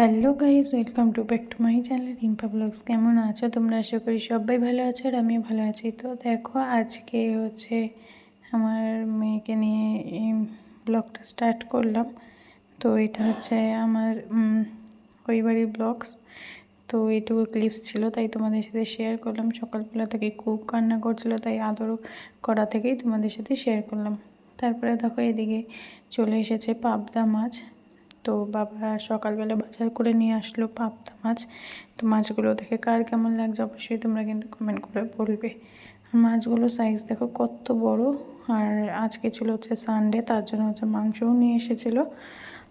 Hello guys welcome to back to my channel Rimpa vlogs. কেমন আছো? তোমরা আশা করি সবাই ভালো আছো আর আমিও ভালো আছি। তো দেখো, আজকে হচ্ছে আমার মেয়েকে নিয়ে এই ব্লগটা স্টার্ট করলাম। তো এটা হচ্ছে আমার ওই বাড়ির ব্লগস। তো এইটুকু ক্লিপস ছিল, তাই তোমাদের সাথে শেয়ার করলাম। সকালবেলা থেকে খুব কান্না করছিল, তাই আদর করা থেকেই তোমাদের সাথে শেয়ার করলাম। তারপরে দেখো, এদিকে চলে এসেছে পাবদা মাছ। তো বাবা সকালবেলা বাজার করে নিয়ে আসলো পাবদা মাছ। তো মাছগুলো দেখে কার কেমন লাগছে অবশ্যই তোমরা কিন্তু কমেন্ট করে বলবে। আর মাছগুলো সাইজ দেখো কত বড়। আর আজকে ছিল হচ্ছে সানডে তার জন্য হচ্ছে মাংসও নিয়ে এসেছিল।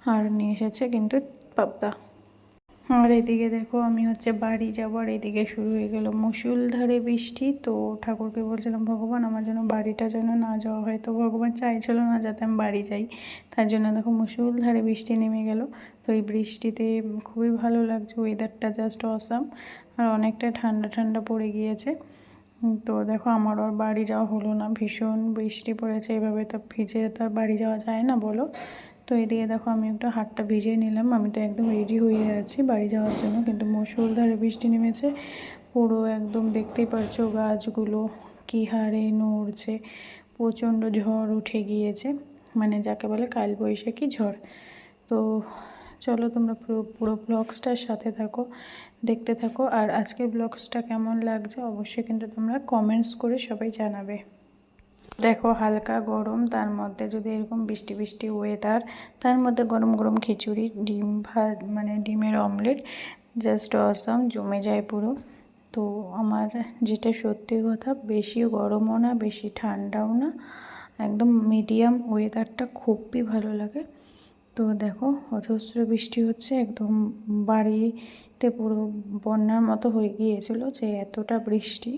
আর নিয়ে এসেছে কিন্তু পাবদা। আর এদিকে দেখো আমি হচ্ছে বাড়ি যাব, আর এদিকে শুরু হয়ে গেল মুসুলধারে বৃষ্টি। তো ঠাকুরকে বলছিলাম, ভগবান, আমার জন্য বাড়িটা যেন না যাওয়া হয়। তো ভগবান চাইছিল না যাতে আমি বাড়ি যাই। তার জন্য দেখো মুসুলধারে বৃষ্টি নেমে গেল। তো এই বৃষ্টিতে খুবই ভালো লাগছে ওয়েদারটা জাস্ট অসাম আর অনেকটা ঠান্ডা ঠান্ডা পড়ে গিয়েছে। তো দেখো আমার আর বাড়ি যাওয়া হলো না, ভীষণ বৃষ্টি পড়েছে। এভাবে তো ভিজে তো আর বাড়ি যাওয়া যায় না বলো। তো এদিকে দেখো আমি একটু হাতটা ভিজিয়ে নিলাম। আমি তো একদম রেডি হয়ে আছি বাড়ি যাওয়ার জন্য, কিন্তু মুসুলধারে বৃষ্টি নেমেছে। পুরো একদম দেখতেই পারছ গাছগুলো কী হারে নড়ছে, প্রচণ্ড ঝড় উঠে গিয়েছে মানে যাকে বলে কালবৈশাখী ঝড়। তো চলো তোমরা পুরো পুরো ব্লগসটার সাথে থাকো, দেখতে থাকো। আর আজকের ব্লগসটা কেমন লাগছে অবশ্যই কিন্তু তোমরা কমেন্টস করে সবাই জানাবে। দেখো হালকা গরম, তার মধ্যে যদি এরকম বৃষ্টি বৃষ্টি ওয়েদার তার মধ্যে গরম গরম খিচুড়ি, ডিম ভাত মানে ডিমের অমলেট জাস্ট অসম জমে যায় পুরো। তো আমার যেটা সত্যি কথা বেশি গরমও না, বেশি ঠান্ডাও না, একদম মিডিয়াম ওয়েদারটা খুবই ভালো লাগে। তো দেখো, অজস্র বৃষ্টি হচ্ছে, একদম বাড়িতে পুরো বন্যার মতো হয়ে গিয়েছিল যে এতটা বৃষ্টি।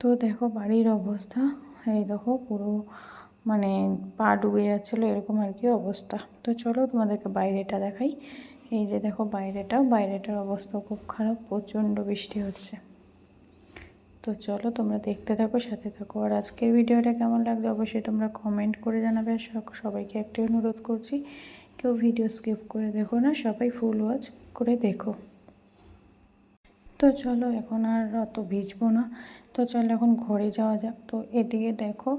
তো দেখো বাড়ির অবস্থা এই দেখো পুরো মানে পা ডুবে যাচ্ছিল, এরকম আর কি অবস্থা। তো চলো তোমাদেরকে বাইরেটা দেখাই। এই যে দেখো বাইরেটা, বাইরেটার অবস্থা খুব খারাপ, প্রচণ্ড বৃষ্টি হচ্ছে। তো চলো তোমরা দেখতে থাকো, সাথে থাকো। আর আজকের ভিডিওটা কেমন লাগছে অবশ্যই তোমরা কমেন্ট করে জানাবে। আর সবাইকে একটাই অনুরোধ করছি, কেউ ভিডিও স্কিপ করে দেখো না, সবাই ফুল ওয়াচ করে দেখো। তো চলো এখন আর অত ভিজবো না। তো চলো এখন ঘরে যাওয়া যাক। তো এদিকে দেখো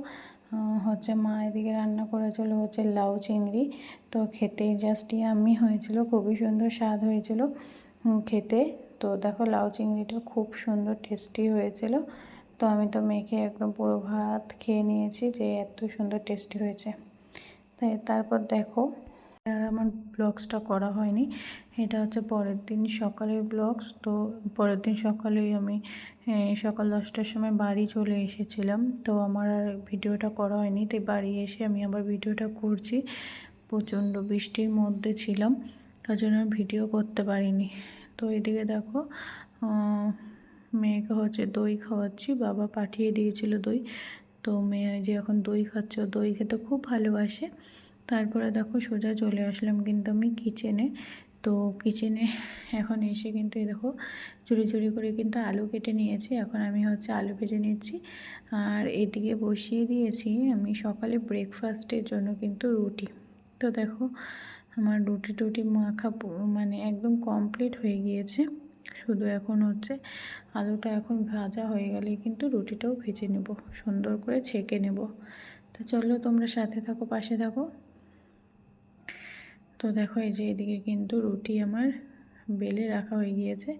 হচ্ছে মা এদিকে রান্না করেছিল হচ্ছে লাউ চিংড়ি। তো খেতে জাস্ট ইয়াম্মি হয়েছিল, খুবই সুন্দর স্বাদ হয়েছিল খেতে। তো দেখো লাউ চিংড়িটা খুব সুন্দর টেস্টি হয়েছিল। তো আমি তো মেখে একদম পুরো ভাত খেয়ে নিয়েছি যে এত সুন্দর টেস্টি হয়েছে। তাই তারপর দেখো আর আমার ব্লগসটা করা হয়নি। এটা হচ্ছে পরের দিন সকালের ব্লগস তো পরের দিন সকালেই আমি সকাল দশটার সময় বাড়ি চলে এসেছিলাম। তো আমার আর ভিডিওটা করা হয়নি। তাই বাড়ি এসে আমি আবার ভিডিওটা করছি। প্রচণ্ড বৃষ্টির মধ্যে ছিলাম। তার জন্য আর ভিডিও করতে পারিনি। তো এদিকে দেখো মেয়েকে হচ্ছে দই খাওয়াচ্ছি। বাবা পাঠিয়ে দিয়েছিল দই। তো মেয়ে যে এখন দই খাচ্ছে দই খেতে খুব ভালোবাসে। তারপরে দেখো সোজা চলে আসলাম কিন্তু আমি কিচেনে তো কিচেনে এখন এসে কিন্তু এই দেখো চুরি চুরি করে কিন্তু আলু কেটে নিয়েছি। এখন আমি হচ্ছে আলু ভেজে নিচ্ছি। আর এদিকে বসিয়ে দিয়েছি আমি সকালে ব্রেকফাস্টের জন্য কিন্তু রুটি। তো দেখো আমার রুটি টুটি মাখা মানে একদম কমপ্লিট হয়ে গিয়েছে। শুধু এখন হচ্ছে আলুটা এখন ভাজা হয়ে গেলে কিন্তু রুটিটাও ভেজে নেব, সুন্দর করে ছেঁকে নেব। তো চলো তোমরা সাথে থাকো, পাশে থাকো। তো দেখো এই যে এদিকে কিন্তু রুটি আমার বেলে রাখা হয়ে গিয়েছে।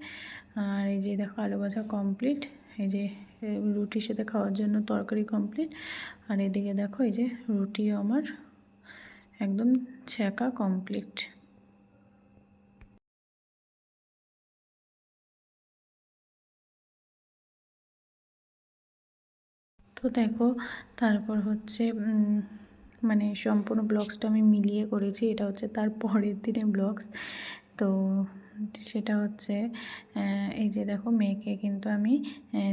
আর এই যে দেখো আলু ভাজা কমপ্লিট এই যে রুটির সাথে খাওয়ার জন্য তরকারি কমপ্লিট আর এদিকে দেখো এই যে রুটিও আমার একদম ছ্যাঁকা কমপ্লিট তো দেখো তারপর হচ্ছে মানে সম্পূর্ণ ব্লগসটা আমি মিলিয়ে করেছি, এটা হচ্ছে তার পরের দিনে ব্লগস। তো সেটা হচ্ছে এই যে দেখো মেয়েকে কিন্তু আমি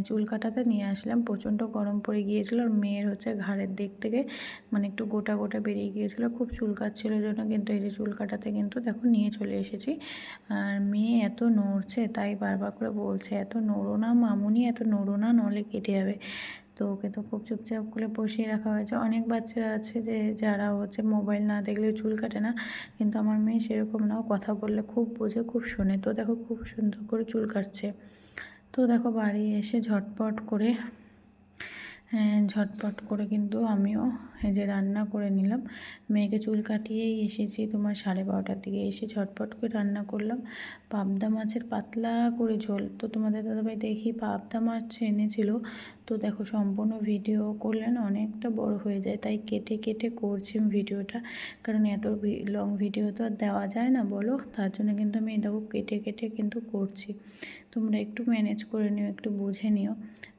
চুল কাটাতে নিয়ে আসলাম। প্রচণ্ড গরম পড়ে গিয়েছিল আর মেয়ের হচ্ছে ঘাড়ের দিক থেকে মানে একটু গোটা গোটা বেরিয়ে গিয়েছিল, খুব চুল কাটছিল জন্য কিন্তু এই যে চুল কাটাতে কিন্তু দেখো নিয়ে চলে এসেছি। আর মেয়ে এত নড়ছে, তাই বারবার করে বলছে, এত নড়ো না মামুনি, এত নড়ো না নলে কেটে যাবে। তো ওকে তো খুব চুপচাপ করে বসিয়ে রাখা হয়েছে। অনেক বাচ্চারা আছে যে, যারা হচ্ছে মোবাইল না দেখলে চুল কাটে না। কিন্তু আমার মেয়ে সেরকম না কথা বললে খুব বোঝে, খুব শোনে। তো দেখো খুব সুন্দর করে চুল কাটছে। তো দেখো বাড়ি এসে ঝটপট করে ঝটপট করে কিন্তু আমিও এই যে রান্না করে নিলাম। মেয়েকে চুল কাটিয়েই এসেছি তোমার সাড়ে বারোটার দিকে। এসে ঝটপট করে রান্না করলাম। পাবদা মাছের পাতলা করে ঝোল। তো তোমাদের দাদাভাই দেখি পাবদা মাছ এনেছিল। তো দেখো সম্পূর্ণ ভিডিও করলেন অনেকটা বড় হয়ে যায়। তাই কেটে কেটে করছি ভিডিওটা। কারণ এত লং ভিডিও তো আর দেওয়া যায় না বলো। তার জন্য কিন্তু আমি দেখো কেটে কেটে কিন্তু করছি। তোমরা একটু ম্যানেজ করে নিও, একটু বুঝে নিও।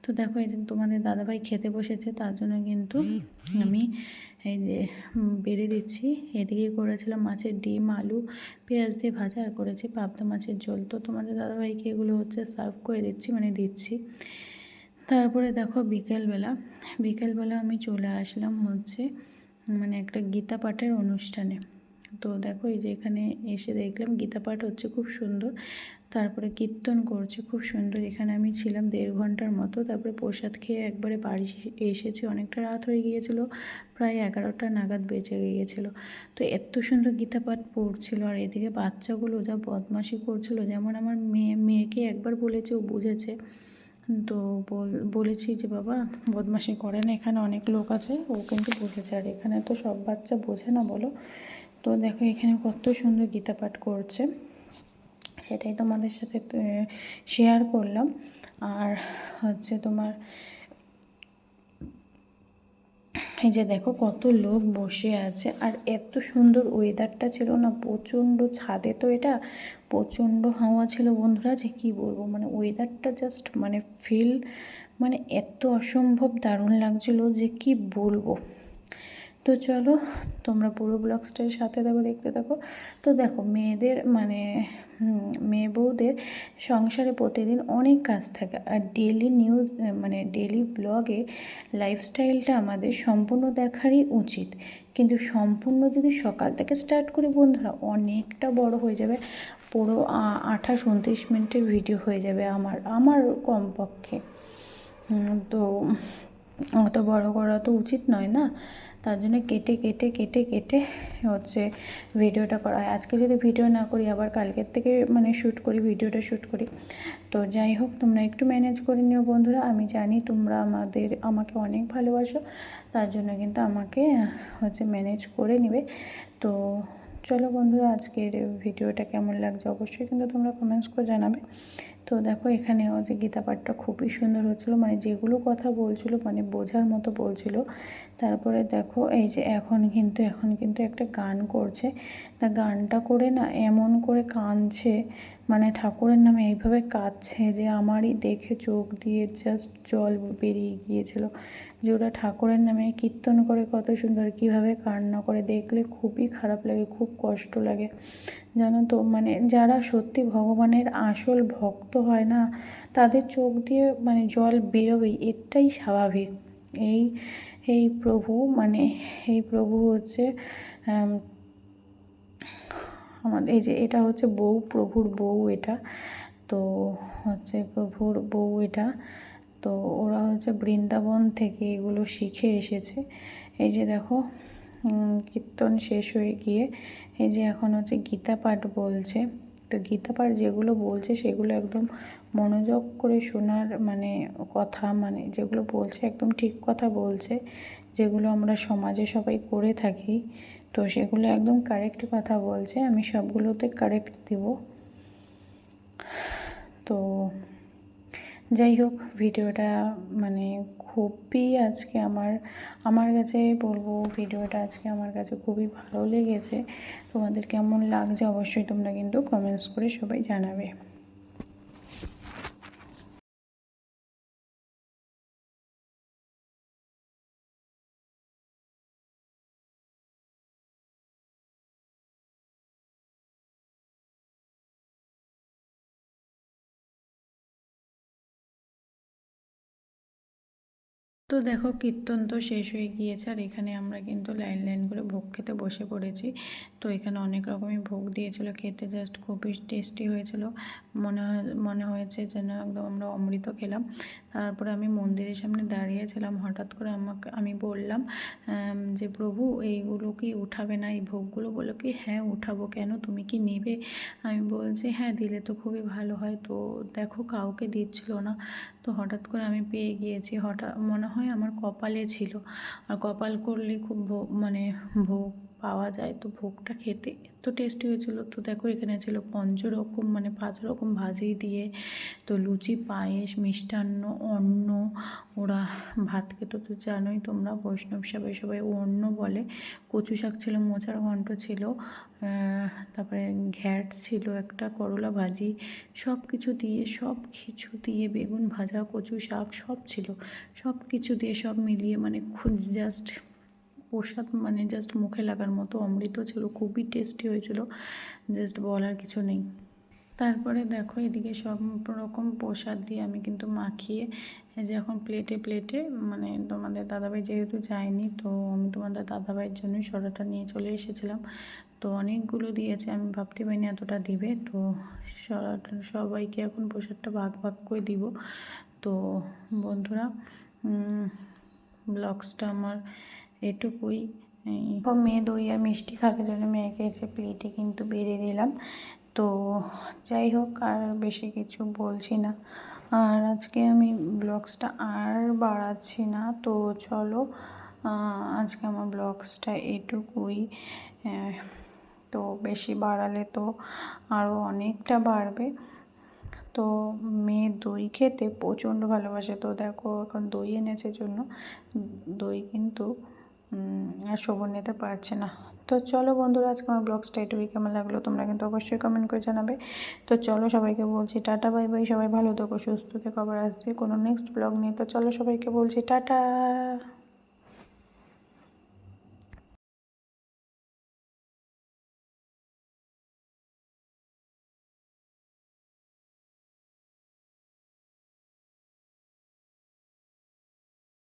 তো দেখো, এই যে তোমাদের দাদাভাই খেতে বসেছে, তার জন্য কিন্তু আমি এই যে বেড়ে দিচ্ছি। এদিকে করেছিলাম মাছের ডিম, আলু, পেঁয়াজ দিয়ে ভাজা, আর করেছি পাবদা মাছের ঝোল। তো তোমাদের দাদাভাইকে এগুলো হচ্ছে সার্ভ করে দিচ্ছি মানে দিচ্ছি। তারপরে দেখো, বিকেলবেলা বিকেলবেলা আমি চলে আসলাম হচ্ছে মানে একটা গীতা পাঠের অনুষ্ঠানে। তো দেখো, এই যে এখানে এসে দেখলাম, গীতা পাঠ হচ্ছে খুব সুন্দর। তারপরে কীর্তন করছে, খুব সুন্দর। এখানে আমি ছিলাম দেড় ঘণ্টার মতো, তারপরে প্রসাদ খেয়ে একবারে বাড়ি এসেছি। অনেকটা রাত হয়ে গিয়েছিল, প্রায় এগারোটা নাগাদ বেঁচে গিয়েছিল। তো এত সুন্দর গীতা পাঠ পড়ছিল, আর এদিকে বাচ্চাগুলো যা বদমাশি করছিল, যেমন আমার মেয়ে, মেয়েকে একবার বলেছে, ও বুঝেছে। তো বলেছি যে, বাবা, বদমাশি করে না, এখানে অনেক লোক আছে, ও কিন্তু বুঝেছে। আর এখানে তো সব বাচ্চা বোঝে না, বলো? তো দেখো, এখানে কত সুন্দর গীতা পাঠ করছে। সেটাই তোমাদের সাথে শেয়ার করলাম। আর হচ্ছে তোমার, এই যে দেখো কত লোক বসে আছে। আর এত সুন্দর ওয়েদারটা ছিল না, প্রচণ্ড ছাদে তো এটা, প্রচণ্ড হাওয়া ছিল। বন্ধুরা, যে কী বলব মানে ওয়েদারটা জাস্ট মানে ফিল মানে এত অসম্ভব দারুণ লাগছিল যে কি বলব। তো চলো, তোমরা পুরো ব্লগসটার সাথে দেখো, দেখতে থাকো। তো দেখো, মেয়েদের মানে মেয়ে বউদের সংসারে প্রতিদিন অনেক কাজ থাকে। আর ডেলি নিউজ মানে ডেলি ব্লগে লাইফস্টাইলটা আমাদের সম্পূর্ণ দেখারই উচিত। কিন্তু সম্পূর্ণ যদি সকাল থেকে স্টার্ট করি, বন্ধুরা, অনেকটা বড় হয়ে যাবে। পুরো আঠাশ, উনত্রিশ মিনিটের ভিডিও হয়ে যাবে আমার আমার কমপক্ষে। তো অত বড় করা তো উচিত নয় না? তার জন্য কেটে কেটে কেটে কেটে হচ্ছে ভিডিওটা করা হয়। আজকে যদি ভিডিও না করি, আবার কালকের থেকে মানে শ্যুট করি, ভিডিওটা শ্যুট করি। তো যাই হোক, তোমরা একটু ম্যানেজ করে নিও বন্ধুরা। আমি জানি তোমরা আমাদের, আমাকে অনেক ভালোবাসো। তার জন্য কিন্তু আমাকে হচ্ছে ম্যানেজ করে নেবে। তো চলো বন্ধুরা, আজকের ভিডিওটা কেমন লাগছে অবশ্যই কিন্তু তোমরা কমেন্টস করে জানাবে। তো দেখো এখানেও যে গীতা পাঠটা খুবই সুন্দর হচ্ছিল মানে যেগুলো কথা বলছিল মানে বোঝার মতো বলছিল। তারপরে দেখো এই যে এখন কিন্তু এখন কিন্তু একটা গান করছে। তা গানটা করে না এমন করে কাঁদছে মানে ঠাকুরের নামে এইভাবে কাঁদছে যে আমারই দেখে চোখ দিয়ে জাস্ট জল বেরিয়ে গিয়েছিল। যে ওরা ঠাকুরের নামে কীর্তন করে কত সুন্দর, কীভাবে কান্না করে দেখলে খুবই খারাপ লাগে, খুব কষ্ট লাগে। জানো তো মানে যারা সত্যি ভগবানের আসল ভক্ত হয় না, তাদের চোখ দিয়ে মানে জল বেরোবেই, এটাই স্বাভাবিক। এই এই প্রভু মানে এই প্রভু হচ্ছে আমাদের এই যে এটা হচ্ছে বউ, প্রভুর বউ এটা। তো হচ্ছে প্রভুর বউ এটা। তো ওরা হচ্ছে বৃন্দাবন থেকে এগুলো শিখে এসেছে। এই যে দেখো কীর্তন শেষ হয়ে গিয়ে এই যে এখন হচ্ছে গীতা পাঠ বলছে। তো গীতা পাঠ যেগুলো বলছে সেগুলো একদম মনোযোগ করে শোনার মানে কথা মানে যেগুলো বলছে একদম ঠিক কথা বলছে, যেগুলো আমরা সমাজে সবাই করে থাকি, তো সেগুলো একদম কারেক্ট কথা বলছে। আমি সবগুলোতে কারেক্ট দিব। তো যাই হোক, ভিডিওটা মানে খুবই আজকে আমার আমার কাছে বলব ভিডিওটা আজকে আমার কাছে খুবই ভালো লেগেছে। তোমাদের কেমন লাগছে অবশ্যই তোমরা কিন্তু কমেন্টস করে সবাই জানাবে। তো দেখো কীর্তন তো শেষ হয়ে গিয়েছে আর এখানে আমরা কিন্তু লাইন লাইন করে ভোগ খেতে বসে পড়েছি। তো এখানে অনেক রকমই ভোগ দিয়েছিল, খেতে জাস্ট খুবই টেস্টি হয়েছিল। মনে মনে হয়েছে যেন একদম আমরা অমৃত খেলাম। তারপরে আমি মন্দিরের সামনে দাঁড়িয়েছিলাম, হঠাৎ করে আমাকে, আমি বললাম যে প্রভু, এইগুলো কি উঠাবে না? এই ভোগগুলো? বলো কি হ্যাঁ উঠাবো কেন? তুমি কি নেবে? আমি বলছি হ্যাঁ দিলে তো খুবই ভালো হয়। তো দেখো, কাউকে দিচ্ছিল না। তো হঠাৎ করে আমি পেয়ে গিয়েছি। হঠাৎ মনে হয় আমার কপালে ছিল। আর কপাল করলে খুব মানে ভোগ পাওয়া যায় তো ভোগটা খেতে। এত টেস্টি হয়েছিল। তো দেখো এখানে ছিল পঞ্চ রকম মানে পাঁচ রকম ভাজি দিয়ে। তো লুচি, পায়েস, মিষ্টান্ন, অন্ন। ওরা ভাত খেতে তো জানোই তোমরা, বৈষ্ণব সবাই সবাই অন্ন বলে। কচু শাক ছিল, মোচার ঘন্ট ছিল তারপরে ঘ্যাট ছিল একটা, করলা ভাজি। সব কিছু দিয়ে, সব কিছু দিয়ে বেগুন ভাজা, কচু শাক সব ছিল। সব কিছু দিয়ে সব মিলিয়ে মানে খুব জাস্ট প্রসাদ মানে জাস্ট মুখে লাগার মতো অমৃত ছিল, খুবই টেস্টি হয়েছিল জাস্ট বলার কিছু নেই। তারপরে দেখো এদিকে সব রকম প্রসাদ দিয়ে আমি কিন্তু মাখিয়ে যে এখন প্লেটে প্লেটে মানে তোমাদের দাদাভাই যেহেতু যায়নি, তো আমি তোমাদের দাদাভাইয়ের জন্যই সরাটা নিয়ে চলে এসেছিলাম। তো অনেকগুলো দিয়েছে, আমি ভাবতে পারিনি এতটা দিবে, তো সরাটা, সবাইকে এখন প্রসাদটা ভাগ ভাগ করে দিব। তো বন্ধুরা ব্লগসটা আমার এটুকুই। মেয়ে দই আর মিষ্টি খাওয়ার জন্য মেয়েকে এসে প্লেটে কিন্তু বেড়ে দিলাম। তো যাই হোক, আর বেশি কিছু বলছি না। আর আজকে আমি ব্লগসটা আর বাড়াচ্ছি না। তো চলো আজকে আমার ব্লগসটা এটুকুই। তো বেশি বাড়ালে তো আরও অনেকটা বাড়বে। তো মেয়ে দই খেতে প্রচণ্ড ভালোবাসে। তো দেখো, এখন দই এনেছে জন্য। দই কিন্তু আর শোভন নিতে পারছে না। তো চলো বন্ধুরা, আজকে আমার ব্লগসটা এটুকুই কেমন লাগল তোমরা কিন্তু অবশ্যই কমেন্ট করে জানাবে। তো চলো সবাইকে বলছি টাটা বাই বাই সবাই ভালো থেকো, সুস্থ থেকো, আবার আসছে কোনো নেক্সট ব্লগ নিয়ে। তো চলো সবাইকে বলছি টাটা।